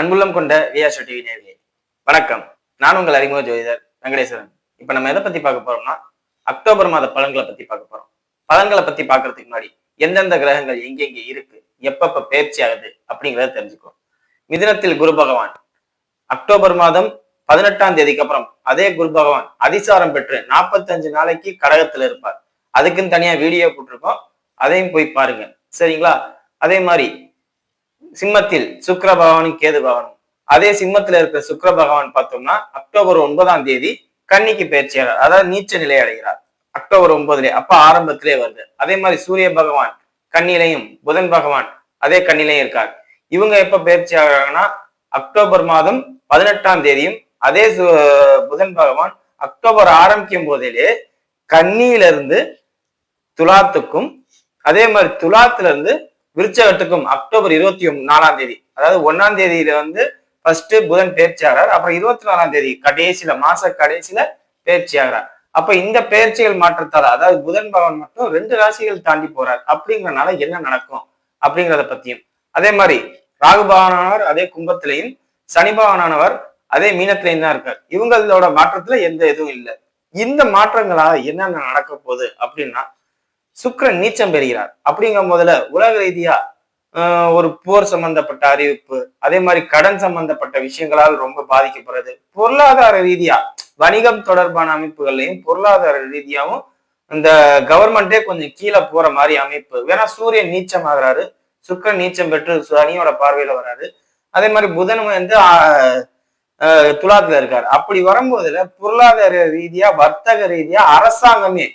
அன்புள்ளம் கொண்ட VR TV நேர்களே வணக்கம். நான் உங்கள் அறிமுக ஜோதிடர் வெங்கடேஸ்வரன். இப்ப நம்ம எதை பத்தி பார்க்க போறோம்னா அக்டோபர் மாத பலன்களை பத்தி பார்க்க போறோம். பலன்களை பத்தி பார்க்கறதுக்கு முன்னாடி எந்தெந்த கிரகங்கள் எங்கெங்க இருக்கு எப்பப்ப பயிற்சி ஆகுது அப்படிங்கிறத தெரிஞ்சுக்கோ மிதினத்தில் குரு பகவான் அக்டோபர் மாதம் பதினெட்டாம் தேதிக்கு அப்புறம் அதே குரு பகவான் அதிசாரம் பெற்று நாற்பத்தஞ்சு நாளைக்கு கடகத்துல இருப்பார். அதுக்குன்னு தனியா வீடியோ போட்டிருக்கோம். அதையும் போய் பாருங்க. சரிங்களா? அதே மாதிரி சிம்மத்தில் சுக்கர பகவானும் கேது பகவானும் அதே சிம்மத்துல இருக்கிற சுக்கர பகவான் பார்த்தோம்னா அக்டோபர் ஒன்பதாம் தேதி கன்னிக்கு பயிற்சியாளர் அதாவது நீச்ச நிலை அடைகிறார். அக்டோபர் ஒன்பதுலேயே அப்ப ஆரம்பத்திலே வருது. அதே மாதிரி சூரிய பகவான் கண்ணிலையும் புதன் பகவான் அதே கண்ணிலையும் இருக்கார். இவங்க எப்ப பயிற்சி ஆகிறாங்கன்னா அக்டோபர் மாதம் பதினெட்டாம் தேதியும் அதே சு- புதன் பகவான் அக்டோபர் ஆரம்பிக்கும் போதிலே கன்னியில இருந்து துலாத்துக்கும் அதே மாதிரி துலாத்துல இருந்து விருச்சகத்துக்கும் அக்டோபர் இருபத்தி நாலாம் தேதி அதாவது ஒன்னாம் தேதியில வந்து ஃபர்ஸ்ட் புதன் பயிற்சி அப்புறம் இருபத்தி நாலாம் தேதி கடைசியில மாச கடைசியில பயிற்சி அப்ப இந்த பயிற்சிகள் மாற்றத்தால அதாவது புதன் பவன் மட்டும் ரெண்டு ராசிகள் தாண்டி போறார் அப்படிங்கறனால என்ன நடக்கும் அப்படிங்கிறத பத்தியும். அதே மாதிரி ராகு பவனானவர் அதே கும்பத்திலையும் சனி பவனானவர் அதே மீனத்திலையும் தான் இருக்கார். இவங்களோட மாற்றத்துல எந்த இதுவும் இல்லை. இந்த மாற்றங்களால என்னென்ன நடக்க போகுது அப்படின்னா சுக்கிரன் நீச்சம் பெறுகிறார். அப்படிங்கும் போதுல உலக ரீதியா ஆஹ், ஒரு போர் சம்பந்தப்பட்ட அறிவிப்பு அதே மாதிரி கடன் சம்பந்தப்பட்ட விஷயங்களால் ரொம்ப பாதிக்கப்படுறது. பொருளாதார ரீதியா வணிகம் தொடர்பான அமைப்புகள்லையும் பொருளாதார ரீதியாவும் இந்த கவர்மெண்டே கொஞ்சம் கீழே போற மாதிரி அமைப்பு. வேணா சூரியன் நீச்சம் ஆகுறாரு சுக்கிரன் நீச்சம் பெற்று சனியோட பார்வையில வராரு. அதே மாதிரி புதன் வந்து ஆஹ், துலாத்துல இருக்காரு. அப்படி வரும்போதுல பொருளாதார ரீதியா வர்த்தக ரீதியா அரசாங்கமே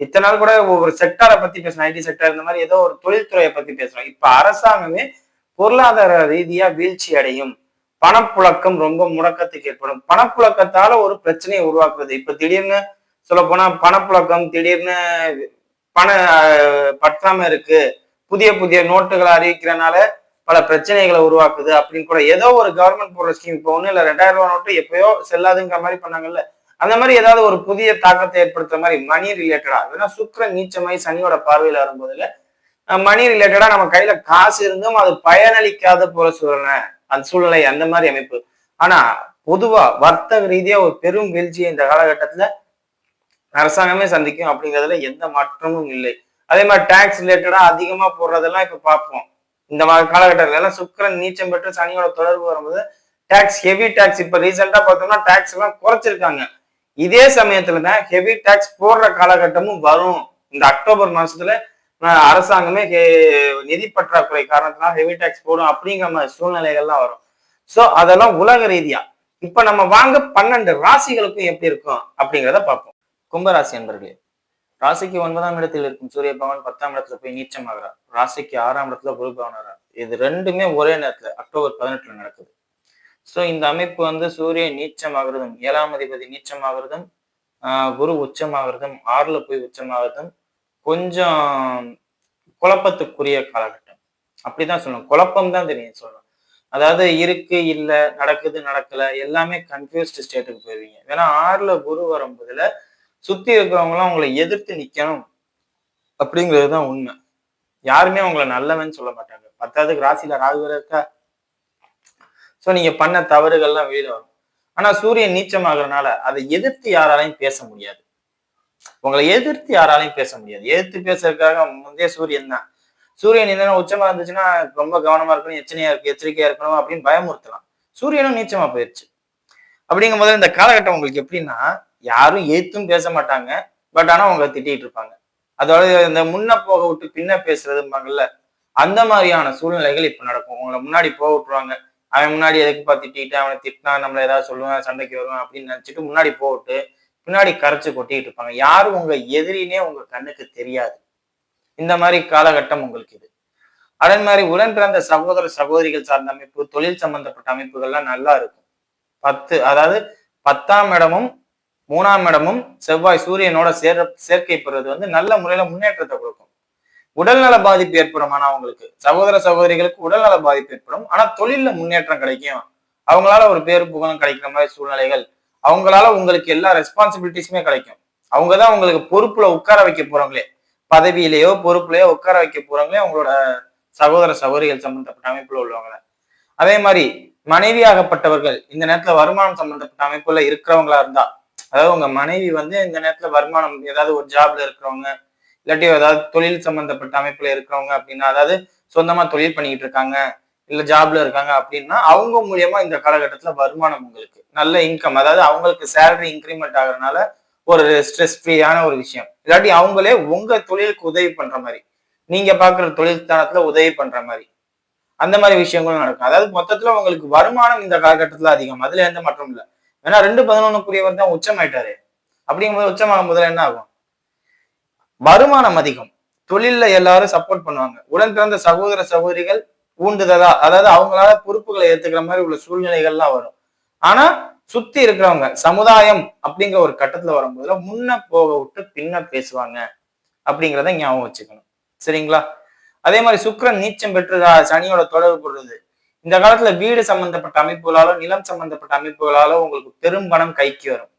இத்தனை நாள் கூட ஒரு செக்டாரை பத்தி பேசணும். ஐடி செக்டார் இந்த மாதிரி ஏதோ ஒரு தொழில்துறையை பத்தி பேசுறோம் இப்ப அரசாங்கமே பொருளாதார ரீதியா வீழ்ச்சி அடையும். பணப்புழக்கம் ரொம்ப முடக்கத்துக்கு ஏற்படும். பணப்புழக்கத்தால ஒரு பிரச்சனையை உருவாக்குறது. இப்ப திடீர்னு சொல்ல போனா பணப்புழக்கம் திடீர்னு பண பற்றாம இருக்கு. புதிய புதிய நோட்டுகளை அறிவிக்கிறனால பல பிரச்சனைகளை உருவாக்குது அப்படின்னு கூட ஏதோ ஒரு கவர்மெண்ட் போடுற ஸ்கீம் இப்போ ஒண்ணு இல்ல ரெண்டாயிரம் ரூபாய் நோட்டு எப்பயோ செல்லாதுங்கிற மாதிரி பண்ணாங்கல்ல. அந்த மாதிரி ஏதாவது ஒரு புதிய தாக்கத்தை ஏற்படுத்துற மாதிரி மணி ரிலேட்டடா ஏன்னா சுக்கர நீச்சமாய் சனியோட பார்வையில வரும்போதுல மணி ரிலேட்டடா நம்ம கையில காசு இருந்தும் அது பயனளிக்காத போல சூழ்நிலை அந்த சூழ்நிலை அந்த மாதிரி அமைப்பு. ஆனா பொதுவா வர்த்தக ரீதியா ஒரு பெரும் வீழ்ச்சியை இந்த காலகட்டத்துல அரசாங்கமே சந்திக்கும் அப்படிங்கிறதுல எந்த மாற்றமும் இல்லை. அதே மாதிரி டேக்ஸ் ரிலேட்டடா அதிகமா போடுறதெல்லாம் இப்ப பார்ப்போம். இந்த காலகட்டத்துல எல்லாம் சுக்கரன் நீச்சம் பெற்று சனியோட தொடர்பு வரும்போது டேக்ஸ் ஹெவி டேக்ஸ் இப்ப ரீசெண்டா பார்த்தோம்னா டேக்ஸ் எல்லாம் குறைச்சிருக்காங்க. இதே சமயத்துல தான் ஹெவி டேக்ஸ் போடுற காலகட்டமும் வரும். இந்த அக்டோபர் மாசத்துல அரசாங்கமே ஹெ- நிதி பற்றாக்குறை காரணத்தினால ஹெவி டேக்ஸ் போடும் அப்படிங்கிற மாதிரி சூழ்நிலைகள்லாம் வரும். சோ அதெல்லாம் உலக ரீதியா. இப்ப நம்ம வாங்க பன்னெண்டு ராசிகளுக்கும் எப்படி இருக்கும் அப்படிங்கிறத பார்ப்போம். கும்பராசி அன்பர்களே ராசிக்கு ஒன்பதாம் இடத்தில் இருக்கும் சூரிய பகவான் பத்தாம் இடத்துல போய் நீச்சமாகிறார். ராசிக்கு ஆறாம் இடத்துல குரு பகவான் இது ரெண்டுமே ஒரே நேரத்துல அக்டோபர் பதினெட்டுல நடக்குது. ஸோ இந்த அமைப்பு வந்து சூரியன் நீச்சமாகிறதும் ஏழாம் அதிபதி நீச்சமாகிறதும் ஆஹ் குரு உச்சமாகிறதும் ஆறுல போய் உச்சமாகிறதும் கொஞ்சம் குழப்பத்துக்குரிய காலகட்டம். அப்படிதான் சொல்லணும். குழப்பம் தான் தெரியும் சொல்லணும். அதாவது இருக்கு இல்லை நடக்குது நடக்கல எல்லாமே கன்ஃபியூஸ்டு ஸ்டேட்டுக்கு போயிருவீங்க. ஏன்னா ஆறுல குரு வரும்போதுல சுத்தி இருக்கிறவங்களாம் உங்களை எதிர்த்து நிக்கணும் அப்படிங்கிறது தான் உண்மை. யாருமே உங்களை நல்லவன்னு சொல்ல மாட்டாங்க. பத்தாவதுக்கு ராசியில ராகு இருக்கா? சோ நீங்க பண்ண தவறுகள்லாம் வெளியில வரும். ஆனா சூரியன் நீச்சமாகறனால அதை எதிர்த்து யாராலையும் பேச முடியாது. உங்களை எதிர்த்து யாராலையும் பேச முடியாது. எதிர்த்து பேசுறதுக்காக முந்தைய சூரியன் தான். சூரியன் என்னென்ன உச்சமா இருந்துச்சுன்னா ரொம்ப கவனமா இருக்கணும் எச்சனையா இருக்கு எச்சரிக்கையா இருக்கணும் அப்படின்னு பயமுறுத்தலாம். சூரியனும் நீச்சமா போயிடுச்சு அப்படிங்கும் போது இந்த காலகட்டம் உங்களுக்கு எப்படின்னா யாரும் ஏத்தும் பேச மாட்டாங்க பட் ஆனா உங்களை திட்டிட்டு இருப்பாங்க. அதோட இந்த முன்ன போக விட்டு பின்ன பேசுறதும்பாங்கல்ல அந்த மாதிரியான சூழ்நிலைகள் இப்ப நடக்கும். உங்களை முன்னாடி போக விட்டுருவாங்க. அவன் முன்னாடி எதுக்குப்பா திட்டிட்டு அவனை திட்டினா நம்மள ஏதாவது சொல்லுவான் சண்டைக்கு வருவான் அப்படின்னு நினச்சிட்டு முன்னாடி போட்டு பின்னாடி கரைச்சு கொட்டிட்டு இருப்பாங்க. யாரும் உங்க எதிரினே உங்க கண்ணுக்கு தெரியாது. இந்த மாதிரி காலகட்டம் உங்களுக்கு இது. அதே மாதிரி உடன் பிறந்த சகோதர சகோதரிகள் சார்ந்த அமைப்பு தொழில் சம்பந்தப்பட்ட அமைப்புகள்லாம் நல்லா இருக்கும். பத்து அதாவது பத்தாம் இடமும் மூணாம் இடமும் செவ்வாய் சூரியனோட சேர சேர்க்கை பெறுவது வந்து நல்ல முறையில முன்னேற்றத்தை கொடுக்கும். உடல்நல பாதிப்பு ஏற்படும். ஆனா அவங்களுக்கு சகோதர சகோதரிகளுக்கு உடல்நல பாதிப்பு ஏற்படும். ஆனா தொழில்ல முன்னேற்றம் கிடைக்கும். அவங்களால ஒரு பேரு புகழும் கிடைக்கிற மாதிரி சூழ்நிலைகள் அவங்களால உங்களுக்கு எல்லா ரெஸ்பான்சிபிலிட்டிஸுமே கிடைக்கும். அவங்கதான் உங்களுக்கு பொறுப்புல உட்கார வைக்க போறவங்களே பதவியிலேயோ பொறுப்புலையோ உட்கார வைக்க போறவங்களே அவங்களோட சகோதர சகோதரிகள் சம்பந்தப்பட்ட அமைப்புல உள்ளவங்கள. அதே மாதிரி மனைவியாகப்பட்டவர்கள் இந்த நேரத்துல வருமானம் சம்பந்தப்பட்ட அமைப்புல இருக்கிறவங்களா இருந்தா அதாவது உங்க மனைவி வந்து இந்த நேரத்துல வருமானம் ஏதாவது ஒரு ஜாப்ல இருக்கிறவங்க இல்லாட்டி ஏதாவது தொழில் சம்பந்தப்பட்ட அமைப்புல இருக்கிறவங்க அப்படின்னா அதாவது சொந்தமா தொழில் பண்ணிட்டு இருக்காங்க இல்ல ஜாப்ல இருக்காங்க அப்படின்னா அவங்க மூலியமா இந்த காலகட்டத்துல வருமானம் உங்களுக்கு நல்ல இன்கம் அதாவது அவங்களுக்கு சேலரி இன்க்ரிமெண்ட் ஆகுறதுனால ஒரு ஸ்ட்ரெஸ் ஃப்ரீயான ஒரு விஷயம். இல்லாட்டி அவங்களே உங்க தொழிலுக்கு உதவி பண்ற மாதிரி நீங்க பாக்குற தொழில்ஸ்தானத்துல உதவி பண்ற மாதிரி அந்த மாதிரி விஷயங்களும் நடக்கும். அதாவது மொத்தத்துல உங்களுக்கு வருமானம் இந்த காலகட்டத்துல அதிகம் அதுல எந்த மாற்றம் இல்லை. ஏன்னா ரெண்டு பதினொன்னுக்குரியவர் தான் உச்சமாயிட்டாரு. அப்படிங்கும்போது உச்சமாகும் போதுல என்ன ஆகும்? வருமானம் அதிகம். தொழில்ல எல்லாரும் சப்போர்ட் பண்ணுவாங்க. உடன் பிறந்த சகோதர சகோதரிகள் ஊண்டுதலா அதாவது அவங்களால பொறுப்புகளை ஏத்துக்கிற மாதிரி உள்ள சூழ்நிலைகள்லாம் வரும். ஆனா சுத்தி இருக்கிறவங்க சமுதாயம் அப்படிங்கிற ஒரு கட்டத்துல வரும்போதுல முன்ன போக விட்டு பின்ன பேசுவாங்க அப்படிங்கிறத ஞாபகம் வச்சுக்கணும். சரிங்களா? அதே மாதிரி சுக்கரன் நீச்சம் பெற்று சனியோட தொடர்பு கொள்றது இந்த காலத்துல வீடு சம்பந்தப்பட்ட அமைப்புகளாலோ நிலம் சம்பந்தப்பட்ட அமைப்புகளாலோ உங்களுக்கு பெரும்பணம் கைக்கு வரும்.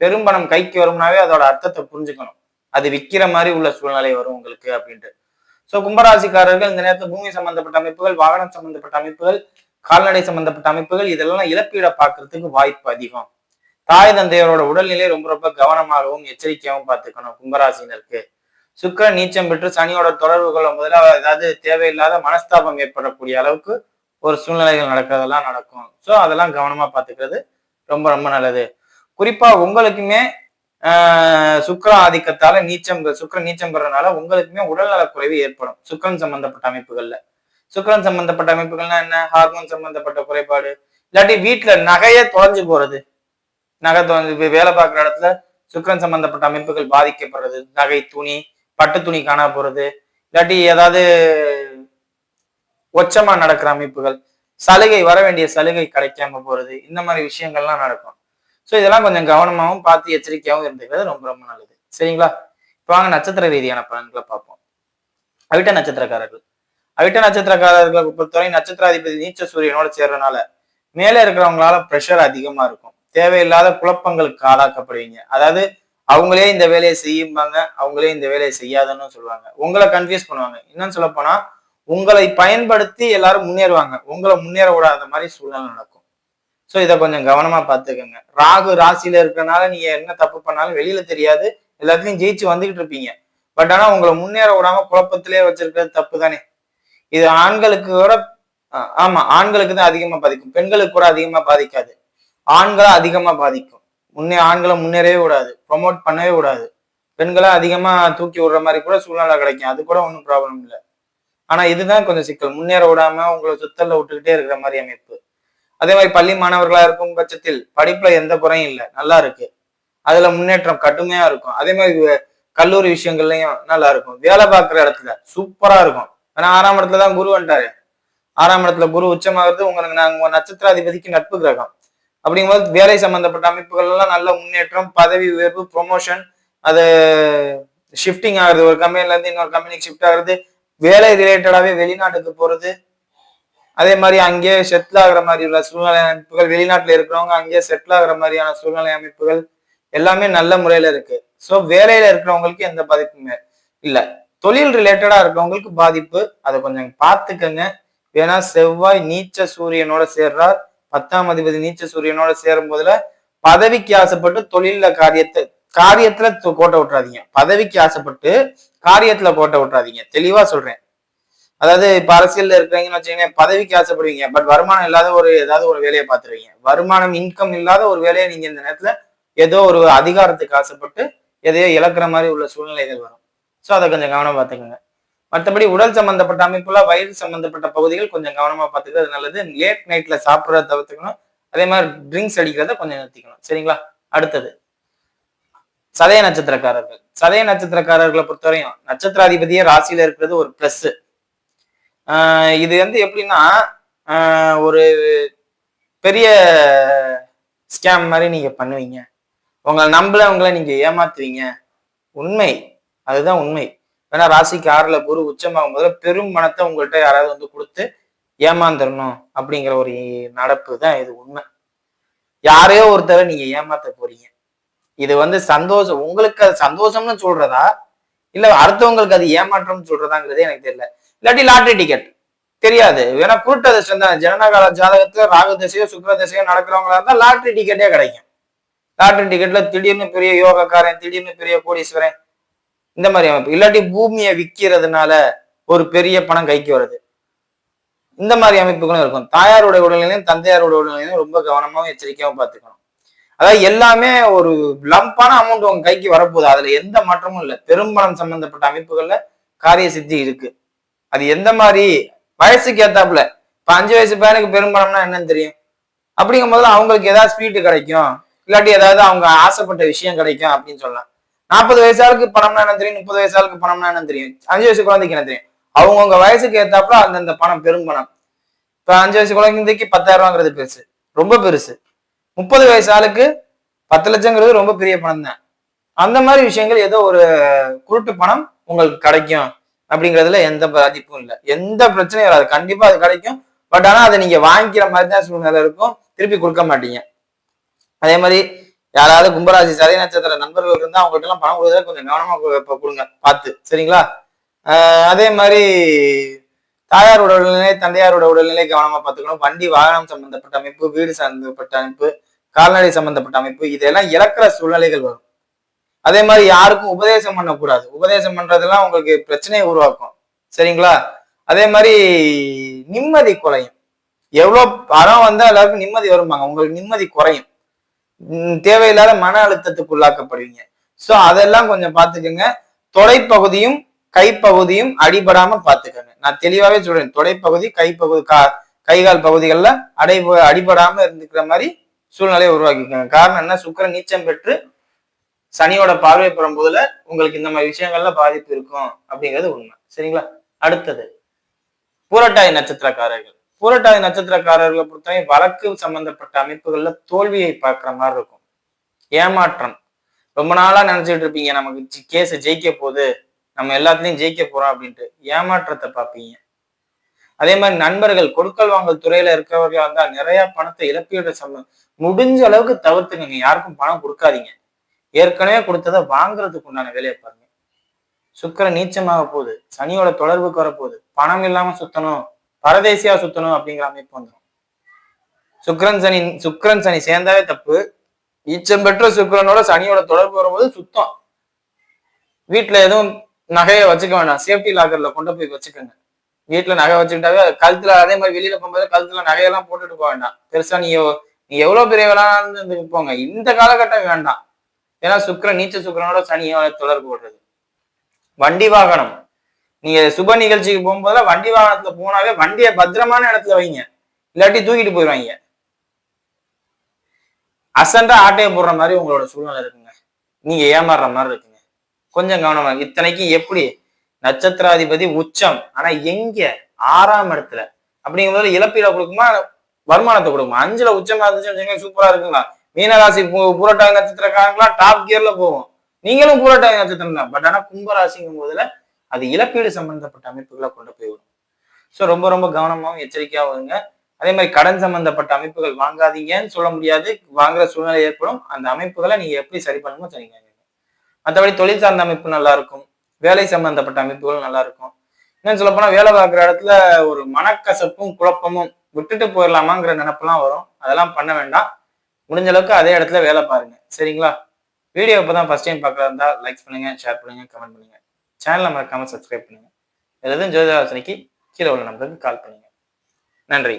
பெரும்பணம் கைக்கு வரும்னாவே அதோட அர்த்தத்தை புரிஞ்சுக்கணும். அது விற்கிற மாதிரி உள்ள சூழ்நிலை வரும் உங்களுக்கு அப்படின்ட்டு. ஸோ கும்பராசிக்காரர்கள் இந்த நேரத்தில் பூமி சம்பந்தப்பட்ட அமைப்புகள் வாகனம் சம்பந்தப்பட்ட அமைப்புகள் கால்நடை சம்பந்தப்பட்ட அமைப்புகள் இதெல்லாம் இழப்பீட பார்க்கறதுக்கு வாய்ப்பு அதிகம். தாய் தந்தையரோட உடல்நிலை ரொம்ப ரொம்ப கவனமாகவும் எச்சரிக்கையாகவும் பார்த்துக்கணும் கும்பராசினருக்கு. சுக்கிரன் நீச்சம் பெற்று சனியோட தொடர்பு கொள்ளும் முதல்ல ஏதாவது தேவையில்லாத மனஸ்தாபம் ஏற்படக்கூடிய அளவுக்கு ஒரு சூழ்நிலைகள் நடக்கிறதெல்லாம் நடக்கும். ஸோ அதெல்லாம் கவனமா பார்த்துக்கிறது ரொம்ப ரொம்ப நல்லது. குறிப்பா உங்களுக்குமே சுக்கிர ஆதிக்கத்தால நீச்சம் சுக்கர நீச்சம் பெறனால உங்களுக்குமே உடல்நலக் குறைவு ஏற்படும். சுக்கரன் சம்பந்தப்பட்ட அமைப்புகள்ல. சுக்கரன் சம்பந்தப்பட்ட அமைப்புகள்னா என்ன? ஹார்மோன் சம்பந்தப்பட்ட குறைபாடு. இல்லாட்டி வீட்டுல நகையே தொலைஞ்சு போறது. நகை தொலைஞ்சு வேலை பார்க்குற இடத்துல சுக்கிரன் சம்பந்தப்பட்ட அமைப்புகள் பாதிக்கப்படுறது. நகை துணி பட்டு துணி காணா போறது. இல்லாட்டி ஏதாவது ஒச்சமா நடக்கிற அமைப்புகள். சலுகை வர வேண்டிய சலுகை கிடைக்காம போறது. இந்த மாதிரி விஷயங்கள்லாம் நடக்கும். ஸோ இதெல்லாம் கொஞ்சம் கவனமாகவும் பார்த்து எச்சரிக்கையாகவும் இருந்துக்கிறது ரொம்ப ரொம்ப நல்லது. சரிங்களா? இப்போ வாங்க நட்சத்திர ரீதியான பலன்களை பார்ப்போம். அவிட்ட நட்சத்திரக்காரர்கள். அவிட்ட நட்சத்திரக்காரர்களை பொறுத்தவரை நட்சத்திராதிபதி நீச்ச சூரியனோட சேர்றதுனால மேலே இருக்கிறவங்களால ப்ரெஷர் அதிகமா இருக்கும். தேவையில்லாத குழப்பங்களுக்கு ஆளாக்கப்படுவீங்க. அதாவது அவங்களே இந்த வேலையை செய்யும்பாங்க அவங்களே இந்த வேலையை செய்யாதன்னு சொல்லுவாங்க. உங்களை கன்ஃபியூஸ் பண்ணுவாங்க. இன்னும் சொல்ல போனா உங்களை பயன்படுத்தி எல்லாரும் முன்னேறுவாங்க. உங்களை முன்னேற விடாத மாதிரி சூழ்நிலை நடக்கும். ஸோ இதை கொஞ்சம் கவனமா பார்த்துக்கோங்க. ராகு ராசியில இருக்கிறனால நீங்க என்ன தப்பு பண்ணாலும் வெளியில தெரியாது. எல்லாத்துலயும் ஜெயிச்சு வந்துகிட்டு இருப்பீங்க. பட் ஆனா உங்களை முன்னேற விடாம குழப்பத்திலே வச்சிருக்கிறது தப்பு தானே? இது ஆண்களுக்கு கூட ஆமா ஆண்களுக்கு தான் அதிகமா பாதிக்கும். பெண்களுக்கு கூட அதிகமா பாதிக்காது. ஆண்களை அதிகமா பாதிக்கும். முன்னே ஆண்களை முன்னேறவே விடாது ப்ரொமோட் பண்ணவே விடாது பெண்களை அதிகமா தூக்கி விடுற மாதிரி கூட சூழ்நிலை கிடைக்கும். அது கூட ஒன்றும் ப்ராப்ளம் இல்லை. ஆனா இதுதான் கொஞ்சம் சிக்கல். முன்னேற விடாம உங்களை சுத்தல்ல விட்டுக்கிட்டே இருக்கிற மாதிரி அமைப்பு. அதே மாதிரி பள்ளி மாணவர்களா இருக்கும் பட்சத்தில் படிப்புல எந்த குறையும் இல்லை. நல்லா இருக்கு. அதுல முன்னேற்றம் கடுமையா இருக்கும். அதே மாதிரி கல்லூரி விஷயங்கள்லயும் நல்லா இருக்கும். வேலை பார்க்குற இடத்துல சூப்பரா இருக்கும். ஏன்னா ஆறாம் இடத்துல தான் குரு வந்துட்டாரு. ஆறாம் இடத்துல குரு உச்சமாகிறது உங்களுக்கு நாங்க உங்க நட்சத்திராதிபதிக்கு நட்பு கிரகம். அப்படிங்கும்போது வேலை சம்பந்தப்பட்ட அமைப்புகள் எல்லாம் நல்ல முன்னேற்றம் பதவி உயர்வு ப்ரொமோஷன் அது ஷிஃப்டிங் ஆகுறது. ஒரு கம்பெனில இருந்து இன்னொரு கம்பெனிக்கு ஷிஃப்ட் ஆகுறது. வேலை ரிலேட்டடாவே வெளிநாட்டுக்கு போறது. அதே மாதிரி அங்கேயே செட்டில் ஆகிற மாதிரி உள்ள சூழ்நிலை அமைப்புகள் வெளிநாட்டில் இருக்கிறவங்க அங்கேயே செட்டில் ஆகிற மாதிரியான சூழ்நிலை அமைப்புகள் எல்லாமே நல்ல முறையில் இருக்கு. ஸோ வேலையில இருக்கிறவங்களுக்கு எந்த பாதிப்புமே இல்லை. தொழில் ரிலேட்டடா இருக்கிறவங்களுக்கு பாதிப்பு. அதை கொஞ்சம் பார்த்துக்கங்க. ஏன்னா செவ்வாய் நீச்ச சூரியனோட சேர்றார். பத்தாம் அதிபதி நீச்ச சூரியனோட சேரும் போதுல பதவிக்கு ஆசைப்பட்டு தொழிலில் காரியத்தை காரியத்துல கோட்டை விட்டுறாதீங்க. பதவிக்கு ஆசைப்பட்டு காரியத்துல கோட்டை விட்டுறாதீங்க. தெளிவா சொல்றேன். அதாவது இப்ப அரசியலில் இருக்கிறீங்கன்னு வச்சுக்கோங்க பதவிக்கு ஆசைப்படுவீங்க. பட் வருமானம் இல்லாத ஒரு ஏதாவது ஒரு வேலையை பார்த்துருவீங்க. வருமானம் இன்கம் இல்லாத ஒரு வேலையை நீங்க இந்த நேரத்துல ஏதோ ஒரு அதிகாரத்துக்கு ஆசைப்பட்டு எதையோ இழக்கிற மாதிரி உள்ள சூழ்நிலைகள் வரும். ஸோ அதை கொஞ்சம் கவனம் பார்த்துக்கோங்க. மற்றபடி உடல் சம்பந்தப்பட்ட அமைப்புல வயிறு சம்பந்தப்பட்ட பகுதிகள் கொஞ்சம் கவனமா பார்த்துக்கிறது நல்லது. லேட் நைட்ல சாப்பிட்றத தவிர்த்துக்கணும். அதே மாதிரி ட்ரிங்க்ஸ் அடிக்கிறத கொஞ்சம் நிறுத்திக்கணும். சரிங்களா? அடுத்தது. சதய நட்சத்திரக்காரர்கள். சதய நட்சத்திரக்காரர்களை பொறுத்தவரையும் நட்சத்திராதிபதியே ராசியில இருக்கிறது ஒரு ப்ளஸ் இது வந்து எப்படின்னா ஒரு பெரிய ஸ்கேம் மாதிரி நீங்கள் பண்ணுவீங்க. உங்களை நம்பலவங்களை நீங்கள் ஏமாத்துவீங்க. உண்மை. அதுதான் உண்மை. ஏன்னா ராசிக்கு ஆறில் குரு உச்சமாகும் போது பெரும் பணத்தை உங்கள்கிட்ட யாராவது வந்து கொடுத்து ஏமாந்துடணும் அப்படிங்கிற ஒரு நடப்பு தான் இது உண்மை. யாரையோ ஒருத்தரை நீங்கள் ஏமாத்த போறீங்க. இது வந்து சந்தோஷம். உங்களுக்கு அது சந்தோஷம்னு சொல்றதா? இல்லை அடுத்தவங்களுக்கு அது ஏமாற்றம்னு சொல்றதாங்கிறதே எனக்கு தெரியல. இல்லாட்டி லாட்ரி டிக்கெட். தெரியாது. ஏன்னா குருட்டு அதிர்ஷ்டம் தான். ஜனனகால ஜாதகத்துல ராகு திசையோ சுக்கர திசையோ நடக்கிறவங்களா இருந்தால் லாட்ரி டிக்கெட்டே கிடைக்கும். லாட்ரி டிக்கெட்ல திடீர்னு பெரிய யோகக்காரன் திடீர்னு பெரிய கோடீஸ்வரன் இந்த மாதிரி அமைப்பு. இல்லாட்டி பூமியை விற்கிறதுனால ஒரு பெரிய பணம் கைக்கு வருது. இந்த மாதிரி அமைப்புகளும் இருக்கும். தாயாருடைய உடல்நிலையும் தந்தையாருடைய உடல்நிலையும் ரொம்ப கவனமாகவும் எச்சரிக்கையாகவும் பார்த்துக்கணும். அதாவது எல்லாமே ஒரு லம்பான அமௌண்ட் உங்க கைக்கு வரப்போகுது. அதுல எந்த மாற்றமும் இல்லை. பெரும்பணம் சம்பந்தப்பட்ட அமைப்புகள்ல காரிய சித்தி இருக்கு. அது எந்த மாதிரி வயசுக்கு ஏத்தாப்புல? இப்ப அஞ்சு வயசு பையனுக்கு பெரும்பணம்னா என்னன்னு தெரியும்? அப்படிங்கும் போது அவங்களுக்கு ஏதாவது ஸ்வீட்டு கிடைக்கும். இல்லாட்டி ஏதாவது அவங்க ஆசைப்பட்ட விஷயம் கிடைக்கும் அப்படின்னு சொல்லலாம். நாற்பது வயசாளுக்கு பணம்னா என்ன தெரியும்? முப்பது வயசாளுக்கு பணம்னா என்ன தெரியும்? அஞ்சு வயசு குழந்தைக்கு என்ன தெரியும்? அவங்கவுங்க வயசுக்கு ஏத்தாப்புல அந்தந்த பணம் பெரும்பணம் இப்ப அஞ்சு வயசு குழந்தைக்கு பத்தாயிரம் ரூபாங்கிறது பெருசு. ரொம்ப பெருசு. முப்பது வயசு ஆளுக்கு பத்து லட்சங்கிறது ரொம்ப பெரிய பணம் தான் அந்த மாதிரி விஷயங்கள் ஏதோ ஒரு குருட்டு பணம் உங்களுக்கு கிடைக்கும். அப்படிங்கிறதுல எந்த பாதிப்பும் இல்லை. எந்த பிரச்சனையும் வராது. கண்டிப்பா அது கிடைக்கும். பட் ஆனா அதை நீங்க வாங்கிக்கிற மாதிரி தான் சூழ்நிலை இருக்கும். திருப்பி கொடுக்க மாட்டீங்க. அதே மாதிரி யாராவது கும்பராசி சதய நட்சத்திர நண்பர்கள் இருந்தால் அவங்ககிட்ட எல்லாம் பணம் கொடுத்தா கொஞ்சம் கவனமா கொடுங்க. பார்த்து. சரிங்களா? அதே மாதிரி தாயாரோட உடல்நிலை தந்தையாரோட உடல்நிலை கவனமா பார்த்துக்கணும். வண்டி வாகனம் சம்பந்தப்பட்ட அமைப்பு வீடு சம்பந்தப்பட்ட அமைப்பு கால்நடை சம்பந்தப்பட்ட அமைப்பு இதெல்லாம் இழக்கிற சூழ்நிலைகள் வரும். அதே மாதிரி யாருக்கும் உபதேசம் பண்ணக்கூடாது. உபதேசம் பண்றதெல்லாம் உங்களுக்கு பிரச்சனையை உருவாக்கும். சரிங்களா? அதே மாதிரி நிம்மதி குறையும். எவ்வளோ பணம் வந்தால் எல்லாருக்கும் நிம்மதி வரும்பாங்க. உங்களுக்கு நிம்மதி குறையும். தேவையில்லாத மன அழுத்தத்துக்கு உள்ளாக்கப்படுவீங்க. சோ அதெல்லாம் கொஞ்சம் பார்த்துக்கோங்க. தொடைப்பகுதியும் கைப்பகுதியும் அடிபடாம பார்த்துக்கோங்க. நான் தெளிவாகவே சொல்றேன். தொடைப்பகுதி கைப்பகுதி கா கைகால் பகுதிகளில் அடை அடிபடாம இருந்துக்கிற மாதிரி சூழ்நிலையை உருவாக்கிக்கோங்க. காரணம் என்ன? சுக்கரன் நீச்சம் பெற்று சனியோட பார்வை பெறும் போதுல உங்களுக்கு இந்த மாதிரி விஷயங்கள்ல பாதிப்பு இருக்கும் அப்படிங்கிறது உண்மை. சரிங்களா? அடுத்தது பூரட்டாதி நட்சத்திரக்காரர்கள். பூரட்டாதி நட்சத்திரக்காரர்களை பொறுத்தவரை வழக்கு சம்பந்தப்பட்ட அமைப்புகள்ல தோல்வியை பார்க்குற மாதிரி இருக்கும். ஏமாற்றம். ரொம்ப நாளா நினைச்சிட்டு இருப்பீங்க நமக்கு கேஸ் ஜெயிக்க போகுது நம்ம எல்லாத்துலயும் ஜெயிக்க போறோம் அப்படின்ட்டு. ஏமாற்றத்தை பார்ப்பீங்க. அதே மாதிரி நண்பர்கள் கொடுக்கல் வாங்கல் துறையில இருக்கிறவர்களா இருந்தால் நிறைய பணத்தை இழப்பீடு சம்ம முடிஞ்ச அளவுக்கு தவிர்த்துக்கங்க. யாருக்கும் பணம் கொடுக்காதீங்க. ஏற்கனவே கொடுத்ததை வாங்குறதுக்கு உண்டான வேலையை பாருங்க. சுக்கிரன் நீச்சமாக போகுது. சனியோட தொடர்புக்கு வரப்போகுது. பணம் இல்லாம சுத்தணும். பரதேசியா சுத்தணும் அப்படிங்கிற அமைப்பு வந்துடும் சுக்கிரன் சனி சுக்கிரன் சனி சேர்ந்தாவே தப்பு. ஈச்சம் பெற்ற சுக்கரனோட சனியோட தொடர்பு வரும்போது சுத்தம். வீட்டுல எதுவும் நகையை வச்சுக்க வேண்டாம் சேஃப்டி லாக்கர்ல கொண்டு போய் வச்சுக்கோங்க. வீட்டுல நகை வச்சுக்கிட்டாவே கழுத்துல அதே மாதிரி வெளியில போகும்போது கழுத்துல நகையெல்லாம் போட்டுட்டு போக வேண்டாம். பெருசா நீ நீ எவ்வளவு பெரிய வேளாண் போங்க. இந்த காலகட்டம் வேண்டாம். ஏன்னா சுக்கரன் நீச்ச சுக்கரனோட சனியோட தொடர்பு கொள்றது. வண்டி வாகனம். நீங்க சுப நிகழ்ச்சிக்கு போகும்போதுல வண்டி வாகனத்துல போனாவே வண்டியை பத்திரமான இடத்துல வைங்க. இல்லாட்டி தூக்கிட்டு போயிடுவாங்க அசண்டா ஆட்டையை போடுற மாதிரி உங்களோட சூழ்நிலை இருக்குங்க. நீங்க ஏமாறுற மாதிரி இருக்குங்க. கொஞ்சம் கவனமா இத்தனைக்கு எப்படி? நட்சத்திராதிபதி உச்சம். ஆனா எங்க? ஆறாம் இடத்துல. அப்படிங்கும்போது இழப்பீட கொடுக்குமா? வருமானத்தை கொடுக்குமா? அஞ்சுல உச்சமா இருந்துச்சு சூப்பரா இருக்குங்களா? மீனராசி புரட்டாதி பூரட்டாதி நட்சத்திரக்காரங்களா டாப் கியர்ல போகும் நீங்களும் புரட்டாதி நட்சத்திரம் தான். பட் ஆனா கும்பராசிங்கும் போதுல அது இழப்பீடு சம்பந்தப்பட்ட அமைப்புகளை கொண்டு போய்விடும் ஸோ ரொம்ப ரொம்ப கவனமாகவும் எச்சரிக்கையாகவும் இருங்க. அதே மாதிரி கடன் சம்பந்தப்பட்ட அமைப்புகள் வாங்காதீங்கன்னு சொல்ல முடியாது. வாங்குற சூழ்நிலை ஏற்படும். அந்த அமைப்புகளை நீங்க எப்படி சரி பண்ணணுமோ சரிங்க. மற்றபடி தொழில் சார்ந்த அமைப்பு நல்லா இருக்கும் வேலை சம்பந்தப்பட்ட அமைப்புகள் நல்லா இருக்கும் இன்னும் சொல்ல போனா வேலை பார்க்குற இடத்துல ஒரு மனக்கசப்பும் குழப்பமும் விட்டுட்டு போயிடலாமாங்கிற நினப்பெல்லாம் வரும். அதெல்லாம் பண்ண வேண்டாம். முடிஞ்ச அளவுக்கு அதே இடத்துல வேலை பாருங்க. சரிங்களா? வீடியோ இப்போ தான் ஃபர்ஸ்ட் டைம் பார்க்குறதா இருந்தா லைக் பண்ணுங்க ஷேர் பண்ணுங்க கமெண்ட் பண்ணுங்க. சேனலை மறக்காமல் சப்ஸ்கிரைப் பண்ணுங்க. எதுவும் ஆலோசனைக்கு கீழே உள்ள நம்பருக்கு கால் பண்ணுங்க. நன்றி.